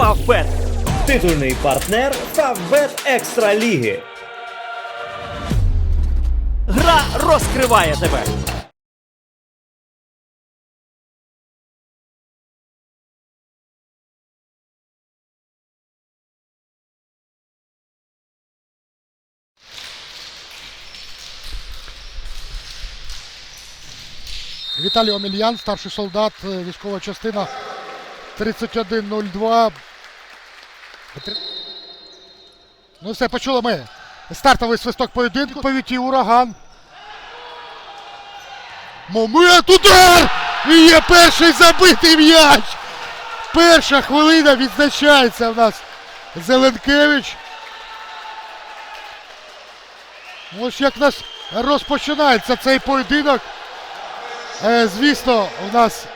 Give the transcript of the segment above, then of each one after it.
Фавбет. Титульний партнер Фавбет Екстра Ліги. Гра розкриває тебе. Віталій Омельян, старший солдат, е, військова частина 3102. Ну все, почули ми. Стартовий свисток поєдинку. Повіті ураган. Момент удар! І є перший забитий м'яч! Перша хвилина відзначається в нас Зеленкевич. Ось як в нас розпочинається цей поєдинок. Е, звісно, у нас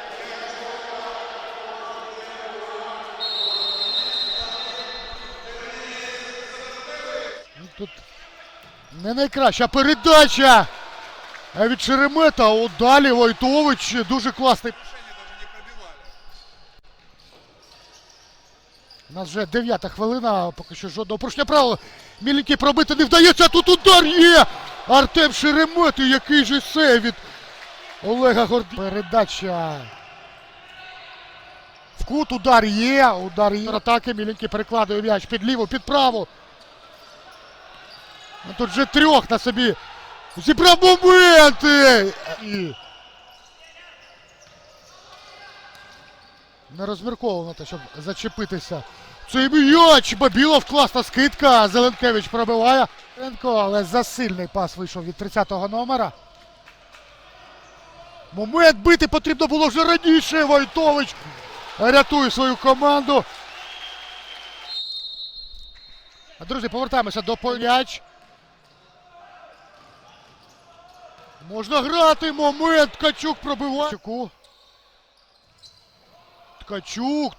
Ну, тут не найкраща передача е, від Шеремета. От далі Войтович дуже класний. У нас вже дев'ята хвилина, поки що жодного порушення правила. Міленький пробити не вдається, тут удар є! Артем Шеремет, і який же сейв від Олега Горді. Передача. В кут удар є. Удар є. Атаки Міленький перекладує м'яч під ліву, під праву. Ну, Тут вже трьох на собі. Зібрав моменти. І... Не розмірковано те, щоб зачепитися. Цей м'яч! Бабілов, класна скидка. Зеленкевич пробиває. Зеленко, але засильний пас вийшов від 30-го номера. Момент бити потрібно було вже раніше. Войтович рятує свою команду. Друзі, повертаємося до поляч. Можна грати. Момент. Ткачук пробиває. Ткачуку. Ткачук.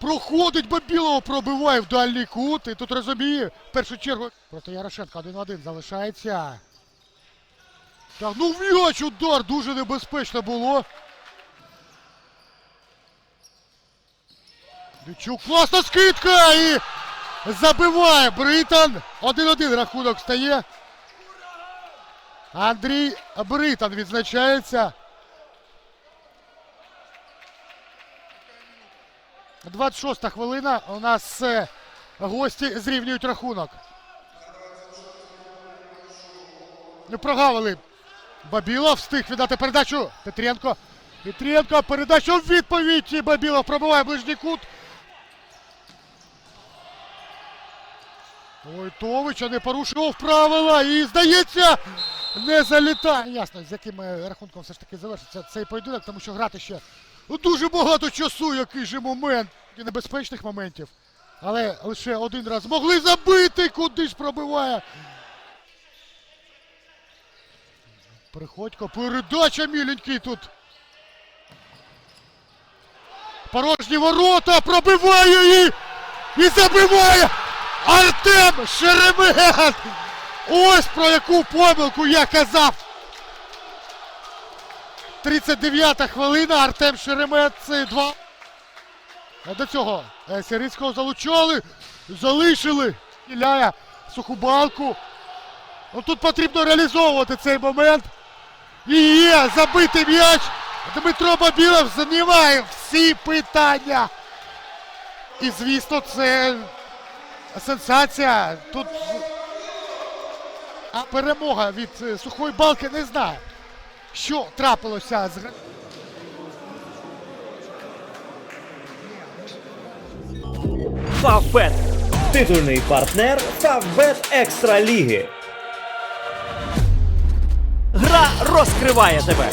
Проходить Бабілова, пробиває в дальній кут. І тут розуміє, в першу чергу. Проти Ярошенка 1-1 залишається. Тягнув м'яч, удар, дуже небезпечно було. Дичук, класна скидка і забиває Британ. 1-1 рахунок стає. Андрій Британ відзначається. 26 хвилина. У нас е, гості зрівнюють рахунок. Прогавили. Бабілов встиг віддати передачу. Петренко. Петренко. Передача у відповідь. Бабілов пробиває ближній кут. Войтовича не порушував правила і, здається, не залітає. Ясно, з яким е, рахунком все ж таки завершиться цей поєдинок, тому що грати ще дуже багато часу, який же момент і небезпечних моментів. Але лише один раз могли забити, куди ж пробиває. Приходько, передача міленький тут. Порожні ворота, пробиває і, і забиває Артем Шеремет! Ось про яку помилку я казав. 39-та хвилина, Артем Шеремет, це два. А До цього е, Сирицького залучали, залишили. Іляя суху балку. Ну, тут потрібно реалізовувати цей момент. І є забитий м'яч. Дмитро Бабілов знімає всі питання. І, звісно, це сенсація. Тут а перемога від е, сухої балки не знаю. Що трапилося з Фавбет. Титульний партнер Фавбет Екстра Ліги. Гра розкриває тебе.